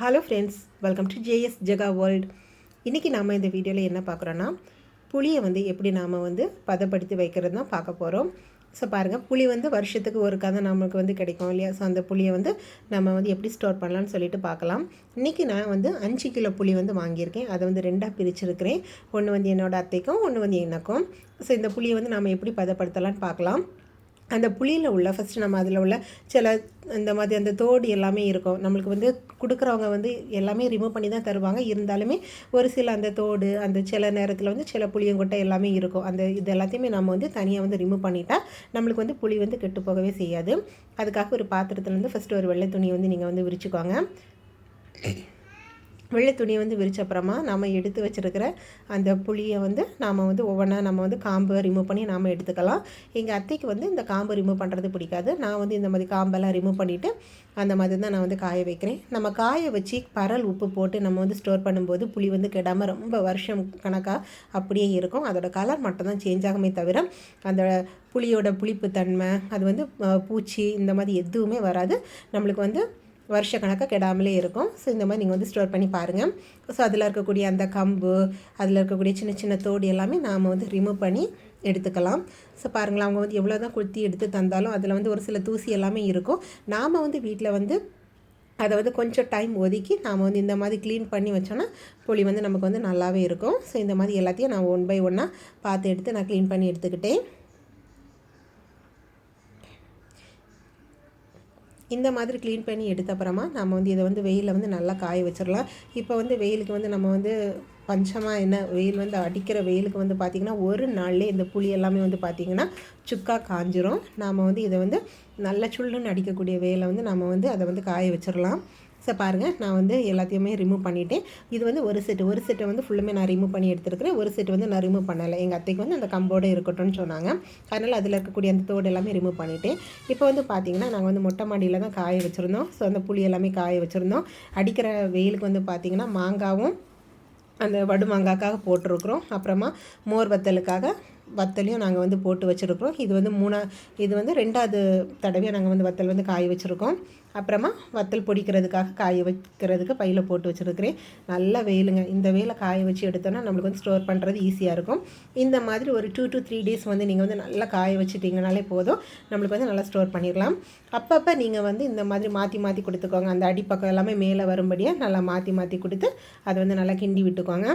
Hello friends welcome to JS Jega world இன்றைக்கி நாம் இந்த வீடியோவில் என்ன பார்க்குறோன்னா புளியை வந்து எப்படி நாம் வந்து பதப்படுத்தி வைக்கிறது தான் பார்க்க போகிறோம் ஸோ பாருங்கள் புளி வந்து வருஷத்துக்கு ஒரு கதை நமக்கு வந்து கிடைக்கும் இல்லையா? ஸோ அந்த புளியை வந்து நம்ம வந்து எப்படி ஸ்டோர் பண்ணலாம்னு சொல்லிட்டு பார்க்கலாம். இன்றைக்கி நான் வந்து அஞ்சு கிலோ புளி வந்து வாங்கியிருக்கேன். அதை வந்து ரெண்டாக பிரிச்சிருக்கிறேன். ஒன்று வந்து என்னோடய அத்தைக்கும் ஒன்று வந்து எனக்கும். ஸோ இந்த புளியை வந்து நம்ம எப்படி பதப்படுத்தலாம்னு பார்க்கலாம். அந்த புளியில் உள்ள ஃபஸ்ட்டு நம்ம அதில் உள்ள சில இந்த மாதிரி அந்த தோடு எல்லாமே இருக்கும். நம்மளுக்கு வந்து கொடுக்குறவங்க வந்து எல்லாமே ரிமூவ் பண்ணி தான் தருவாங்க. இருந்தாலுமே ஒரு சில அந்த தோடு அந்த சில நேரத்தில் வந்து சில புளியங்கொட்டை எல்லாமே இருக்கும். அந்த இது எல்லாத்தையுமே நம்ம வந்து தனியாக வந்து ரிமூவ் பண்ணிட்டால் நம்மளுக்கு வந்து புளி வந்து கெட்டு போகவே செய்யாது. அதுக்காக ஒரு பாத்திரத்தில் வந்து ஃபஸ்ட்டு ஒரு வெள்ளை துணியை வந்து நீங்கள் வந்து விரிச்சுக்கோங்க. வெள்ளை துணியை வந்து விரிச்சப்புறமா நாம் நம்ம எடுத்து வச்சுருக்கிற அந்த புளியை வந்து நாம் வந்து ஒவ்வொன்றா நம்ம வந்து காம்பை ரிமூவ் பண்ணி நாம் எடுத்துக்கலாம். எங்கள் அத்தைக்கு வந்து இந்த காம்பை ரிமூவ் பண்ணுறது பிடிக்காது. நான் வந்து இந்த மாதிரி காம்பெல்லாம் ரிமூவ் பண்ணிவிட்டு அந்த மாதிரி தான் நான் வந்து காய வைக்கிறேன். நம்ம காய வச்சு பரல் உப்பு போட்டு நம்ம வந்து ஸ்டோர் பண்ணும்போது புளி வந்து கெடாமல் ரொம்ப வருஷம் கணக்காக அப்படியே இருக்கும். அதோட கலர் மட்டும்தான் சேஞ்ச் ஆகுமே தவிர அந்த புளியோட புளிப்பு தன்மை அது வந்து பூச்சி இந்த மாதிரி எதுவுமே வராது. நம்மளுக்கு வந்து வருஷ கணக்காக கெடாமலே இருக்கும். ஸோ இந்த மாதிரி நீங்கள் வந்து ஸ்டோர் பண்ணி பாருங்கள் ஸோ அதில் இருக்கக்கூடிய அந்த கம்பு அதில் இருக்கக்கூடிய சின்ன சின்ன தோடு எல்லாமே நாம் வந்து ரிமூவ் பண்ணி எடுத்துக்கலாம். ஸோ பாருங்களேன் அவங்க வந்து எவ்வளோ தான் கொளுத்தி எடுத்து தந்தாலும் அதில் வந்து ஒரு சில தூசி எல்லாமே இருக்கும். நாம் வந்து வீட்டில் வந்து அதை வந்து கொஞ்சம் டைம் ஒதுக்கி நாம் வந்து இந்த மாதிரி க்ளீன் பண்ணி வச்சோன்னா புளி வந்து நமக்கு வந்து நல்லாவே இருக்கும். ஸோ இந்த மாதிரி எல்லாத்தையும் நான் ஒன் பை ஒன்னாக பார்த்து எடுத்து நான் க்ளீன் பண்ணி எடுத்துக்கிட்டேன். இந்த மாதிரி க்ளீன் பண்ணி எடுத்த அப்புறமா நம்ம வந்து இதை வந்து வெயிலில் வந்து நல்லா காய வச்சிடலாம். இப்போ வந்து வெயிலுக்கு வந்து நம்ம வந்து பஞ்சமாக என்ன வெயில் வந்து அடிக்கிற வெயிலுக்கு வந்து பார்த்திங்கன்னா ஒரு நாள்லேயே இந்த புளி எல்லாமே வந்து பார்த்திங்கன்னா சுக்காக காஞ்சிரும். நாம் வந்து இதை வந்து நல்ல சுள்ளுன்னு அடிக்கக்கூடிய வெயிலை வந்து நம்ம வந்து அதை வந்து காய வச்சிடலாம். ஸோ பாருங்கள் நான் வந்து எல்லாத்தையுமே ரிமூவ் பண்ணிவிட்டேன் இது வந்து ஒரு செட்டு ஒரு செட்டை வந்து ஃபுல்லுமே நான் ரிமூவ் பண்ணி எடுத்துருக்கிறேன். ஒரு செட்டு வந்து நான் ரிமூவ் பண்ணலை. எங்கள் அத்தைக்கு வந்து அந்த கம்போடு இருக்கட்டும்னு சொன்னாங்க. அதனால் அதில் இருக்கக்கூடிய அந்த தோடு எல்லாமே ரிமூவ் பண்ணிவிட்டேன் இப்போ வந்து பார்த்திங்கன்னா நாங்கள் வந்து மொட்டை மாடியில் தான் காய வச்சுருந்தோம். ஸோ அந்த புளி எல்லாமே காய வச்சுருந்தோம். அடிக்கிற வெயிலுக்கு வந்து பார்த்திங்கன்னா மாங்காவும் அந்த வடு மாங்காய்க்காக போட்டிருக்கிறோம். அப்புறமா மோர் வத்தலுக்காக வத்தலையும் நாங்கள் வந்து போட்டு வச்சுருக்கிறோம். இது வந்து மூணா இது வந்து ரெண்டாவது தடவையாக நாங்கள் வந்து வத்தல் வந்து காய வச்சுருக்கோம். அப்புறமா வத்தல் பொடிக்கிறதுக்காக காய வைக்கிறதுக்கு பையில் போட்டு வச்சுருக்கிறேன். நல்லா வெயிலுங்க இந்த வெயிலை காய வச்சு எடுத்தோன்னா நம்மளுக்கு வந்து ஸ்டோர் பண்ணுறது ஈஸியாக இருக்கும். இந்த மாதிரி ஒரு டூ டு த்ரீ டேஸ் வந்து நீங்கள் வந்து நல்லா காய வச்சுட்டிங்கனாலே போதும். நம்மளுக்கு வந்து நல்லா ஸ்டோர் பண்ணிடலாம். அப்பப்போ நீங்கள் வந்து இந்த மாதிரி மாற்றி மாற்றி கொடுத்துக்கோங்க. அந்த அடிப்பக்கம் எல்லாமே மேலே வரும்படியாக நல்லா மாற்றி மாற்றி கொடுத்து அதை வந்து நல்லா கிண்டி விட்டுக்கோங்க.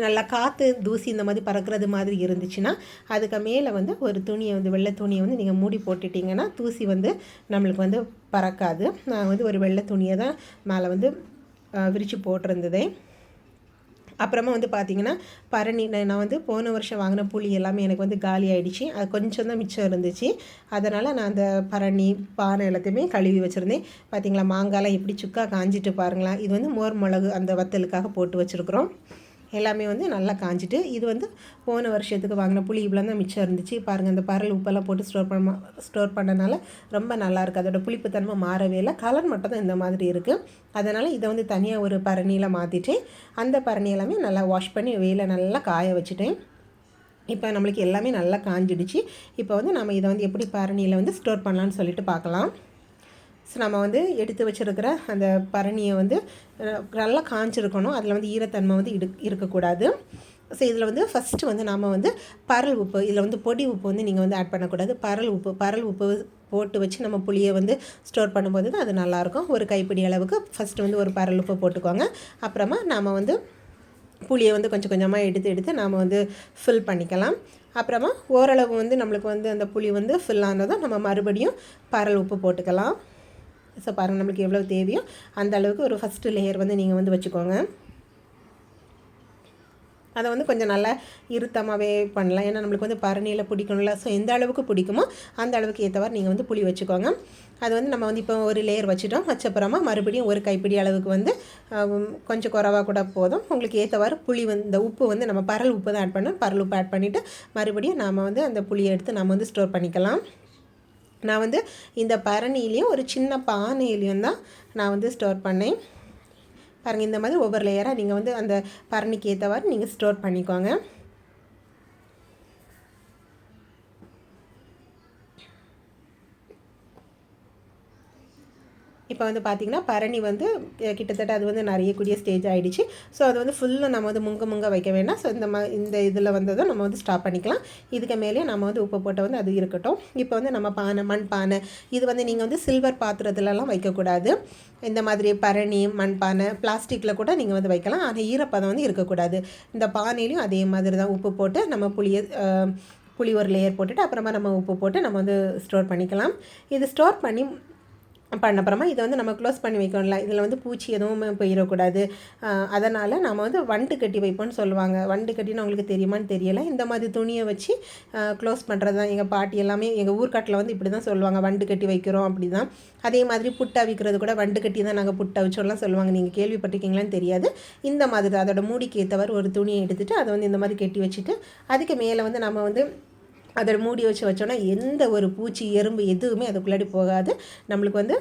நல்லா காற்று தூசி இந்த மாதிரி பறக்கிறது மாதிரி இருந்துச்சுன்னா அதுக்கு மேலே வந்து ஒரு துணியை வந்து வெள்ளை துணியை வந்து நீங்கள் மூடி போட்டுட்டிங்கன்னா தூசி வந்து நம்மளுக்கு வந்து பறக்காது. நான் வந்து ஒரு வெள்ளை துணியை தான் மேலே வந்து விரித்து போட்டிருந்ததே. அப்புறமா வந்து பார்த்திங்கன்னா பரணி நான் வந்து போன வருஷம் வாங்கின புளி எல்லாமே எனக்கு வந்து காலி ஆகிடுச்சு அது கொஞ்சம் தான் மிச்சம் இருந்துச்சு. அதனால் நான் அந்த பரணி பானை எல்லாத்தையுமே கழுவி வச்சுருந்தேன். பார்த்திங்களா மாங்காய்லாம் எப்படி சுக்கா காஞ்சிட்டு பாருங்களேன். இது வந்து மோர் மிளகு அந்த வத்தலுக்காக போட்டு வச்சுருக்குறோம். எல்லாமே வந்து நல்லா காஞ்சிட்டு இது வந்து போன வருஷத்துக்கு வாங்கின புளி இவ்வளோ தான் மிச்சம் இருந்துச்சு. பாருங்கள் அந்த பரல் உப்பெல்லாம் போட்டு ஸ்டோர் பண்ண ஸ்டோர் பண்ணனால ரொம்ப நல்லாயிருக்கு அதோட புளிப்புத்தன்மை மாறவே இல்லை. கலர் மட்டும் தான் இந்த மாதிரி இருக்குது அதனால் இதை வந்து தனியாக ஒரு பரணியில் மாற்றிட்டு அந்த பரணி எல்லாமே நல்லா வாஷ் பண்ணி வெயில நல்லா காய வச்சுட்டேன் இப்போ நம்மளுக்கு எல்லாமே நல்லா காஞ்சிடுச்சு. இப்போ வந்து நம்ம இதை வந்து எப்படி பரணியில் வந்து ஸ்டோர் பண்ணலான்னு சொல்லிட்டு பார்க்கலாம். ஸோ நம்ம வந்து எடுத்து வச்சுருக்கிற அந்த பரணியை வந்து நல்லா காஞ்சிருக்கணும். அதில் வந்து ஈரத்தன்மை வந்து இடு இருக்கக்கூடாது. ஸோ இதில் வந்து ஃபஸ்ட்டு வந்து நாம் வந்து பரல் உப்பு இதில் வந்து பொடி உப்பு வந்து நீங்கள் வந்து ஆட் பண்ணக்கூடாது. பரல் உப்பு பரல் உப்பு போட்டு வச்சு நம்ம புளியை வந்து ஸ்டோர் பண்ணும்போது தான் அது நல்லாயிருக்கும். ஒரு கைப்பிடி அளவுக்கு ஃபஸ்ட்டு வந்து ஒரு பரல் உப்பு போட்டுக்கோங்க. அப்புறமா நாம் வந்து புளியை வந்து கொஞ்சம் கொஞ்சமாக எடுத்து எடுத்து நாம் வந்து ஃபில் பண்ணிக்கலாம். அப்புறமா ஓரளவு வந்து நம்மளுக்கு வந்து அந்த புளி வந்து ஃபில் ஆனதும் நம்ம மறுபடியும் பரல் உப்பு போட்டுக்கலாம். ஸோ பாருங்கள் நம்மளுக்கு எவ்வளோ தேவையோ அந்த அளவுக்கு ஒரு ஃபஸ்ட்டு லேயர் வந்து நீங்கள் வந்து வச்சுக்கோங்க. அதை வந்து கொஞ்சம் நல்லா இருத்தமாகவே பண்ணலாம். ஏன்னா நம்மளுக்கு வந்து பரணியில் பிடிக்கணும்ல. ஸோ எந்த அளவுக்கு பிடிக்குமோ அந்த அளவுக்கு ஏற்றவாறு நீங்கள் வந்து புளி வச்சுக்கோங்க. அது வந்து நம்ம வந்து இப்போ ஒரு லேயர் வச்சுட்டோம். வச்சப்புறமா மறுபடியும் ஒரு கைப்பிடி அளவுக்கு வந்து கொஞ்சம் குறவாக கூட போதும். உங்களுக்கு ஏற்றவாறு புளி வந்து இந்த உப்பு வந்து நம்ம பரல் உப்பு தான் ஆட் பண்ணோம் பரல் உப்பு ஆட் பண்ணிவிட்டு மறுபடியும் நாம் வந்து அந்த புளியை எடுத்து நம்ம வந்து ஸ்டோர் பண்ணிக்கலாம். நான் வந்து இந்த பரணிலையும் ஒரு சின்ன பானையிலையும் தான் நான் வந்து ஸ்டோர் பண்ணேன். பாருங்கள் இந்த மாதிரி ஒவ்வொரு லேயராக நீங்கள் வந்து அந்த பரணிக்கு ஏற்றவாறு நீங்கள் ஸ்டோர் பண்ணிக்கோங்க. இப்போ வந்து பார்த்திங்கன்னா பரணி வந்து கிட்டத்தட்ட அது வந்து நிறைய கூடிய ஸ்டேஜ் ஆகிடுச்சு ஸோ அது வந்து ஃபுல்லாக நம்ம வந்து முங்க முங்க வைக்க வேண்டாம். ஸோ இந்த மா இந்த இதில் வந்ததும் நம்ம வந்து ஸ்டாப் பண்ணிக்கலாம். இதுக்கு மேலேயே நம்ம வந்து உப்பு போட்ட வந்து அது இருக்கட்டும். இப்போ வந்து நம்ம பானை மண் பானை இது வந்து நீங்கள் வந்து சில்வர் பாத்திரத்துலலாம் வைக்கக்கூடாது. இந்த மாதிரி பரணி மண் பானை பிளாஸ்டிக்கில் கூட நீங்கள் வந்து வைக்கலாம். ஆனால் ஈரப்பதம் வந்து இருக்கக்கூடாது. இந்த பானையிலையும் அதே மாதிரி தான் உப்பு போட்டு நம்ம புளியை புளி ஒரு லேயர் போட்டுட்டு அப்புறமா நம்ம உப்பு போட்டு நம்ம வந்து ஸ்டோர் பண்ணிக்கலாம். இது ஸ்டோர் பண்ணி பண்ணப்புறமா இதை வந்து நம்ம க்ளோஸ் பண்ணி வைக்கணும்ல. இதில் வந்து பூச்சி எதுவும் போயிடக்கூடாது. அதனால் நம்ம வந்து வண்டு கட்டி வைப்போம்னு சொல்லுவாங்க. வண்டு கட்டின்னு அவங்களுக்கு தெரியுமான்னு தெரியலை. இந்த மாதிரி துணியை வச்சு க்ளோஸ் பண்ணுறது தான். எங்கள் பாட்டி எல்லாமே எங்கள் ஊர்க்காட்டில் வந்து இப்படி தான் சொல்லுவாங்க. வண்டு கட்டி வைக்கிறோம் அப்படி தான். அதே மாதிரி புட்டை விற்கிறது கூட வண்டு கட்டி தான் நாங்கள் புட்டை வச்சோம்லாம் சொல்லுவாங்க. நீங்கள் கேள்விப்பட்டிருக்கீங்களான்னு தெரியாது. இந்த மாதிரி தான். அதோட மூடிக்கு ஏற்றவர் ஒரு துணியை எடுத்துகிட்டு அதை வந்து இந்த மாதிரி கட்டி வச்சுட்டு அதுக்கு மேலே வந்து நம்ம வந்து அதை மூடி வச்சு வச்சோன்னா எந்த ஒரு பூச்சி எறும்பு எதுவுமே அதுக்குள்ளாடி போகாது. நம்மளுக்கு வந்து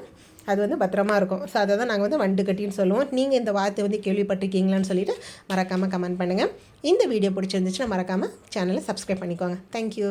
அது வந்து பத்திரமா இருக்கும். ஸோ அதை தான் நாங்கள் வந்து வண்டு கட்டின்னு சொல்லுவோம். நீங்கள் இந்த வார்த்தை வந்து கேள்விப்பட்டிருக்கீங்களான்னு சொல்லிட்டு மறக்காமல் கமெண்ட் பண்ணுங்கள் இந்த வீடியோ பிடிச்சிருந்துச்சுன்னா மறக்காமல் சேனலை சப்ஸ்கிரைப் பண்ணிக்கோங்க. தேங்க்யூ